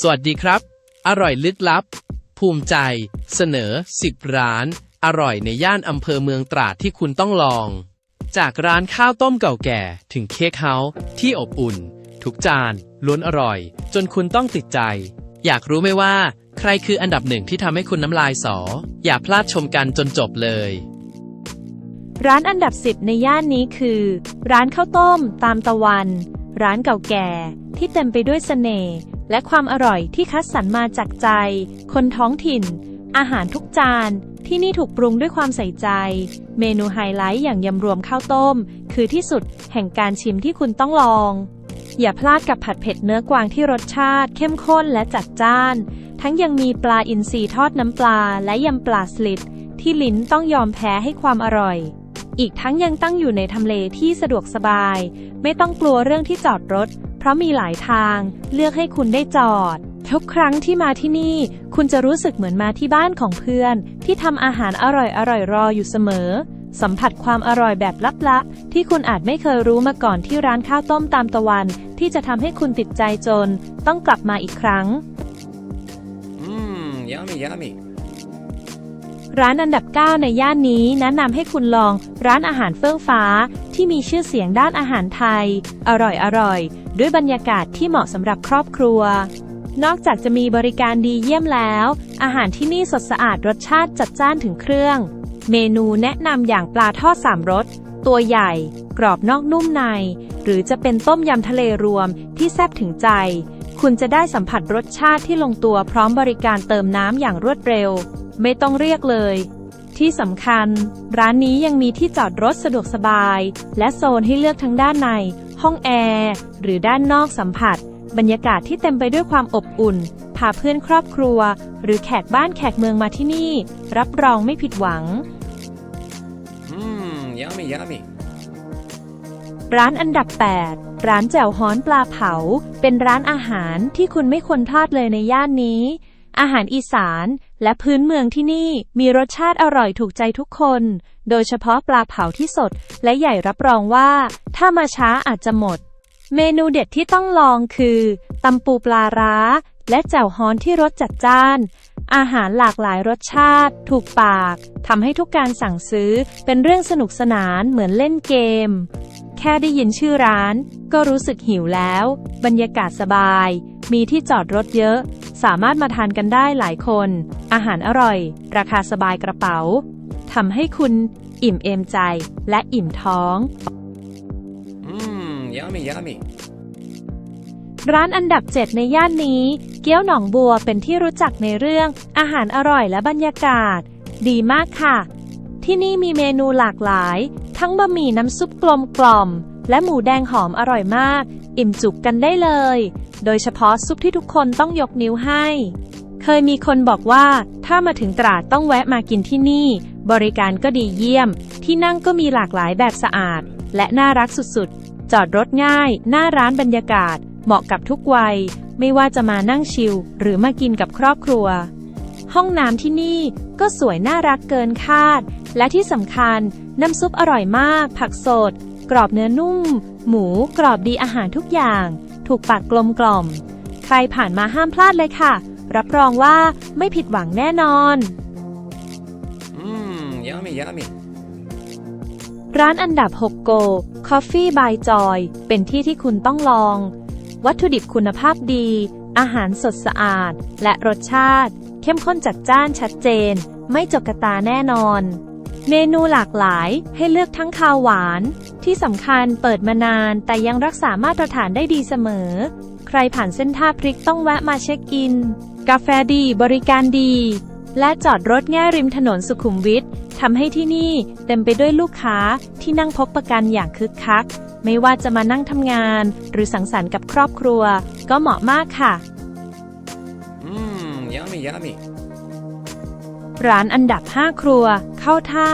สวัสดีครับ อร่อยลึกลับ ภูมิใจ เสนอ 10 ร้าน อร่อยในย่านอำเภอเมืองตราดที่คุณต้องลอง จากร้านข้าวต้มเก่าแก่ถึงเค้กเฮาส์ที่อบอุ่น ทุกจานล้วนอร่อย จนคุณต้องติดใจ อยากรู้ไหมว่า ใครคืออันดับหนึ่งที่ทำให้คุณน้ำลายสอ อย่าพลาดชมกันจนจบเลยร้านอันดับ10ในย่านนี้คือ ร้านข้าวต้มตามตะวัน ร้านเก่าแก่ที่เต็มไปด้วยเสน่ห์ และความอร่อยที่คัดสรรมาจากใจ คนท้องถิ่น อาหารทุกจาน ที่นี่ถูกปรุงด้วยความใส่ใจ เมนูไฮไลท์อย่างยำรวมข้าวต้ม คือที่สุดแห่งการชิมที่คุณต้องลอง อย่าพลาดกับผัดเผ็ดเนื้อกวางที่รสชาติ เข้มข้นและจัดจ้าน ทั้งยังมีปลาอินทรีทอดน้ำปลา และยำปลาสลิดที่ลิ้นต้องยอมแพ้ให้ความอร่อยอีกทั้งยังตั้งอยู่ในทำเลที่สะดวกสบาย ไม่ต้องกลัวเรื่องที่จอดรถ ราะมีหลายทางเลือกให้คุณได้จอด ทุกครั้งที่มาที่นี่ คุณจะรู้สึกเหมือนมาที่บ้านของเพื่อน ที่ทำอาหารอร่อยอร่อยรออยู่เสมอ สัมผัสความอร่อยแบบลับๆที่คุณอาจไม่เคยรู้มาก่อนที่ร้านข้าวต้มตามตะวัน ที่จะทำให้คุณติดใจจน ต้องกลับมาอีกครั้ง Mmm, yummy, yummy. ร้านอันดับ 9 ในย่านนี้แนะนำให้คุณลองร้านอาหารเฟื่องฟ้า ที่มีชื่อเสียงด้านอาหารไทย อร่อยอร่อย ด้วยบรรยากาศที่เหมาะสำหรับครอบครัวนอกจากจะมีบริการดีเยี่ยมแล้ว อาหารที่นี่สดสะอาดรสชาติจัดจ้านถึงเครื่อง เมนูแนะนำอย่างปลาทอดสามรส ตัวใหญ่ กรอบนอกนุ่มใน หรือจะเป็นต้มยำทะเลรวมที่แซ่บถึงใจ คุณจะได้สัมผัสรสชาติที่ลงตัวพร้อมบริการเติมน้ำอย่างรวดเร็ว ไม่ต้องเรียกเลย ที่สำคัญ ร้านนี้ยังมีที่จอดรถสะดวกสบาย และโซนให้เลือกทั้งด้านใน ห้องแอร์ หรือด้านนอกสัมผัส บรรยากาศที่เต็มไปด้วยความอบอุ่น พาเพื่อนครอบครัว หรือแขกบ้านแขกเมืองมาที่นี่ รับรองไม่ผิดหวัง Mmm, yummy, yummy. ร้านอันดับ 8 ร้านแจ่วฮ้อนปลาเผา เป็นร้านอาหารที่คุณไม่ควรพลาดเลยในย่านนี้ อาหารอีสานและพื้นเมืองที่นี่มีรสชาติอร่อยถูกใจทุกคน โดยเฉพาะปลาเผาที่สดและใหญ่รับรองว่า ถ้ามาช้าอาจจะหมด เมนูเด็ดที่ต้องลองคือตำปูปลาร้า และแจ่วฮ้อนที่รสจัดจ้าน อาหารหลากหลายรสชาติ ถูกปากทำให้ทุกการสั่งซื้อเป็นเรื่องสนุกสนานเหมือนเล่นเกม แค่ได้ยินชื่อร้าน ก็รู้สึกหิวแล้ว บรรยากาศสบาย มีที่จอดรถเยอะ สามารถมาทานกันได้หลายคน อาหารอร่อย ราคาสบายกระเป๋าทำให้คุณอิ่มเอมใจและอิ่มท้อง yummy, yummy. ร้านอันดับ 7 ในย่านนี้ เกี๊ยวหนองบัวเป็นที่รู้จักในเรื่อง อาหารอร่อยและบรรยากาศ ดีมากค่ะ ที่นี่มีเมนูหลากหลาย ทั้งบะหมี่น้ำซุปกลมกล่อม และหมูแดงหอมอร่อยมาก อิ่มจุกกันได้เลย โดยเฉพาะซุปที่ทุกคนต้องยกนิ้วให้ เคยมีคนบอกว่า ถ้ามาถึงตราดต้องแวะมากินที่นี่ บริการก็ดีเยี่ยม ที่นั่งก็มีหลากหลายแบบสะอาด และน่ารักสุดๆ จอดรถง่าย หน้าร้านบรรยากาศ เหมาะกับทุกวัย ไม่ว่าจะมานั่งชิลหรือมากินกับครอบครัว ห้องน้ำที่นี่ก็สวยน่ารักเกินคาด และที่สำคัญน้ำซุปอร่อยมาก ผักสด กรอบเนื้อนุ่ม หมูกรอบดีอาหารทุกอย่าง ถูกปากกลมกล่อม ใครผ่านมาห้ามพลาดเลยค่ะ รับรองว่าไม่ผิดหวังแน่นอน Mmm, yummy, yummy. ร้านอันดับ 6 โก Coffee by Joy เป็นที่ที่คุณต้องลอง วัตถุดิบคุณภาพดี อาหารสดสะอาด และรสชาติ เข้มข้นจัดจ้านชัดเจน ไม่จกกระตาแน่นอน เมนูหลากหลายให้เลือกทั้งคาวหวาน ที่สำคัญเปิดมานานแต่ยังรักษามาตรฐานได้ดีเสมอ ใครผ่านเส้นท่าพริกต้องแวะมาเช็คอิน กาแฟดีบริการดี และจอดรถง่ายริมถนนสุขุมวิททำให้ที่นี่เต็มไปด้วยลูกค้าที่นั่งพบประกันอย่างคึกคัก ไม่ว่าจะมานั่งทำงาน หรือสังสรรค์กับครอบครัว ก็เหมาะมากค่ะ Mmm, yummy, yummy. ร้านอันดับ 5 ครัว เข้าท่า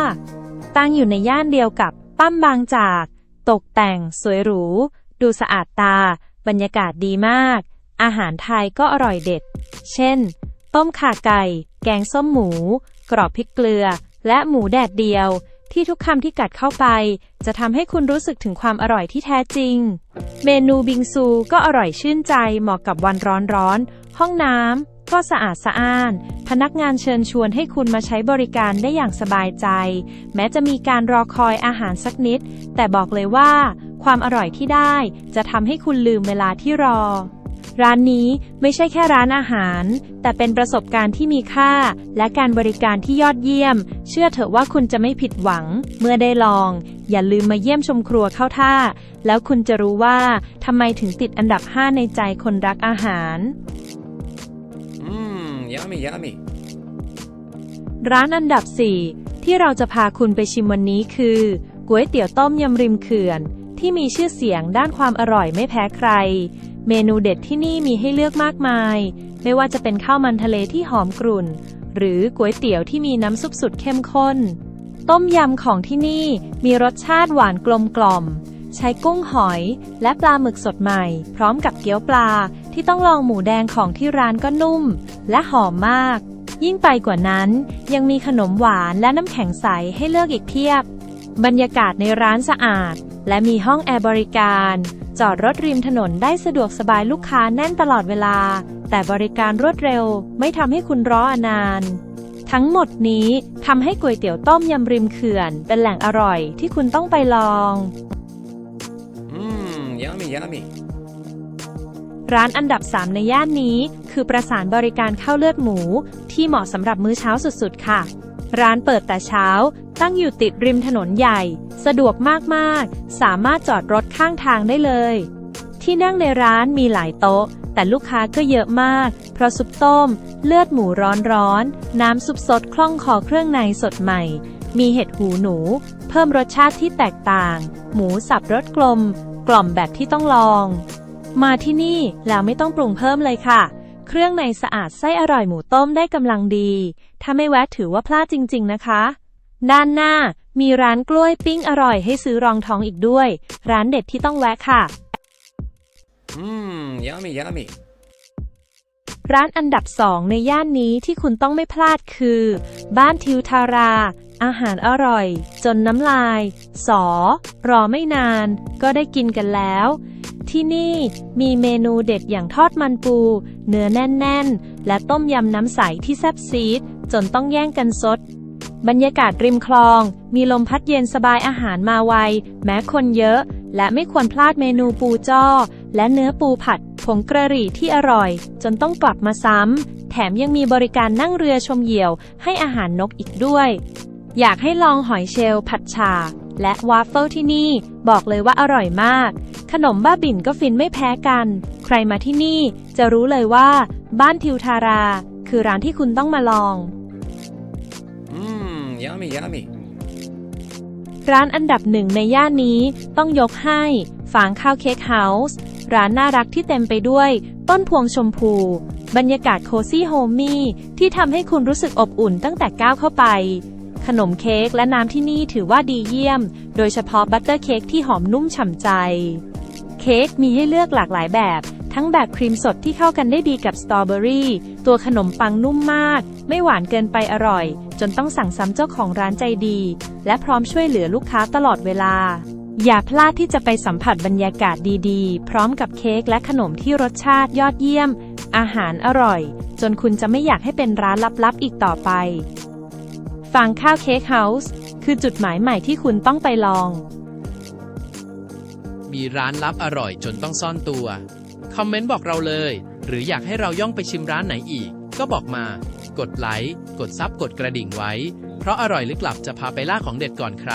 ตั้งอยู่ในย่านเดียวกับปั้มบางจาก ตกแต่ง สวยหรู ดูสะอาดตา บรรยากาศดีมาก อาหารไทยก็อร่อยเด็ด เช่น ต้มข่าไก่ แกงส้มหมู กรอบพริกเกลือ และหมูแดดเดียว ที่ทุกคำที่กัดเข้าไป จะทำให้คุณรู้สึกถึงความอร่อยที่แท้จริง เมนูบิงซูก็อร่อยชื่นใจเหมาะกับวันร้อนๆ ห้องน้ำก็สะอาดสะอ้าน พนักงานเชิญชวนให้คุณมาใช้บริการได้อย่างสบายใจ แม้จะมีการรอคอยอาหารสักนิด แต่บอกเลยว่า ความอร่อยที่ได้จะทำให้คุณลืมเวลาที่รอ ร้านนี้ไม่ใช่แค่ร้านอาหาร แต่เป็นประสบการณ์ที่มีค่า และการบริการที่ยอดเยี่ยม เชื่อเถอะว่าคุณจะไม่ผิดหวัง เมื่อได้ลอง อย่าลืมมาเยี่ยมชมครัวเข้าท่า แล้วคุณจะรู้ว่าทำไมถึงติดอันดับ 5 ในใจคนรักอาหาร Mmm, yummy, yummy. ร้านอันดับ 4 ที่เราจะพาคุณไปชิมวันนี้คือก๋วยเตี๋ยวต้มยำริมเขื่อน ที่มีชื่อเสียงด้านความอร่อยไม่แพ้ใคร เมนูเด็ดที่นี่มีให้เลือกมากมาย ไม่ว่าจะเป็นข้าวมันทะเลที่หอมกรุ่น หรือก๋วยเตี๋ยวที่มีน้ำซุปสุดเข้มข้น ต้มยำของที่นี่มีรสชาติหวานกลมกล่อม ใช้กุ้งหอยและปลาหมึกสดใหม่ พร้อมกับเกี๊ยวปลาที่ต้องลองหมูแดงของที่ร้านก็นุ่ม และหอมมาก ยิ่งไปกว่านั้น ยังมีขนมหวานและน้ำแข็งใสให้เลือกอีกเพียบ บรรยากาศในร้านสะอาด และมีห้องแอร์บริการ จอดรถริมถนนได้สะดวกสบายลูกค้าแน่นตลอดเวลา แต่บริการรวดเร็วไม่ทำให้คุณรออนาน ทั้งหมดนี้ทำให้ก๋วยเตี๋ยวต้มยำริมเขื่อน เป็นแหล่งอร่อยที่คุณต้องไปลอง Mmm, yummy, yummy. ร้านอันดับ 3 ในย่านนี้ คือประสานบริการข้าวเลือดหมู ที่เหมาะสำหรับมื้อเช้าสุดๆ ค่ะ ร้านเปิดแต่เช้า ตั้งอยู่ติดริมถนนใหญ่ สะดวกมากๆ สามารถจอดรถข้างทางได้เลย ที่นั่งในร้านมีหลายโต๊ะ แต่ลูกค้าก็เยอะมาก เพราะซุปต้ม เลือดหมูร้อนๆ น้ำซุปสดคล่องคอเครื่องในสดใหม่ มีเห็ดหูหนู เพิ่มรสชาติที่แตกต่าง หมูสับรสกลม กล่อมแบบที่ต้องลอง มาที่นี่แล้วไม่ต้องปรุงเพิ่มเลยค่ะ เครื่องในสะอาดไส้อร่อยหมูต้มได้กำลังดี ถ้าไม่แวะถือว่าพลาดจริง ๆ นะคะ ด้านหน้ามีร้านกล้วยปิ้งอร่อยให้ซื้อรองท้องอีกด้วย ร้านเด็ดที่ต้องแวะค่ะ Mmm, yummy, yummy. ร้านอันดับสองในย่านนี้ที่คุณต้องไม่พลาดคือ บ้านทิวทารา อาหารอร่อย จนน้ำลาย สอ รอไม่นาน ก็ได้กินกันแล้ว ที่นี่มีเมนูเด็ดอย่างทอดมันปู เนื้อแน่น ๆ และต้มยำน้ำใสที่แซ่บซีด จนต้องแย่งกันซด บรรยากาศริมคลอง มีลมพัดเย็นสบายอาหารมาไว แม้คนเยอะ และไม่ควรพลาดเมนูปูจ้อ และเนื้อปูผัด ผงกระหรี่ที่อร่อย จนต้องกลับมาซ้ำ แถมยังมีบริการนั่งเรือชมเหยี่ยว ให้อาหารนกอีกด้วย อยากให้ลองหอยเชลล์ผัดฉ่าและวาฟเฟิลที่นี่ บอกเลยว่าอร่อยมาก ขนมบ้าบิ่นก็ฟินไม่แพ้กัน ใครมาที่นี่จะรู้เลยว่า บ้านทิวทารา คือร้านที่คุณต้องมาลอง Mm, yummy, yummy. ร้านอันดับหนึ่งในย่านนี้ต้องยกให้ ฝางข้าวเค้กเฮาส์ร้านน่ารักที่เต็มไปด้วย ต้นพวงชมพู บรรยากาศโคซี่โฮมมี่ที่ทำให้คุณรู้สึกอบอุ่นตั้งแต่ก้าวเข้าไป ขนมเค้กและน้ำที่นี่ถือว่าดีเยี่ยม โดยเฉพาะบัตเตอร์เค้กที่หอมนุ่มฉ่ำใจ เค้กมีให้เลือกหลากหลายแบบ ทั้งแบบครีมสดที่เข้ากันได้ดีกับสตรอเบอรี่ ตัวขนมปังนุ่มมาก ไม่หวานเกินไปอร่อย จนต้องสั่งซ้ำเจ้าของร้านใจดี และพร้อมช่วยเหลือลูกค้าตลอดเวลา อย่าพลาดที่จะไปสัมผัสบรรยากาศดีๆ พร้อมกับเค้กและขนมที่รสชาติยอดเยี่ยม อาหารอร่อย จนคุณจะไม่อยากให้เป็นร้านลับๆอีกต่อไปฟังข้าวเค้กเฮาส์คือจุดหมายใหม่ที่คุณต้องไปลอง มีร้านลับอร่อยจนต้องซ่อนตัว คอมเมนต์บอกเราเลย หรืออยากให้เราย่องไปชิมร้านไหนอีก ก็บอกมา กดไลค์ กดซับกดกระดิ่งไว้ เพราะอร่อยลึกลับจะพาไปล่าของเด็ดก่อนใคร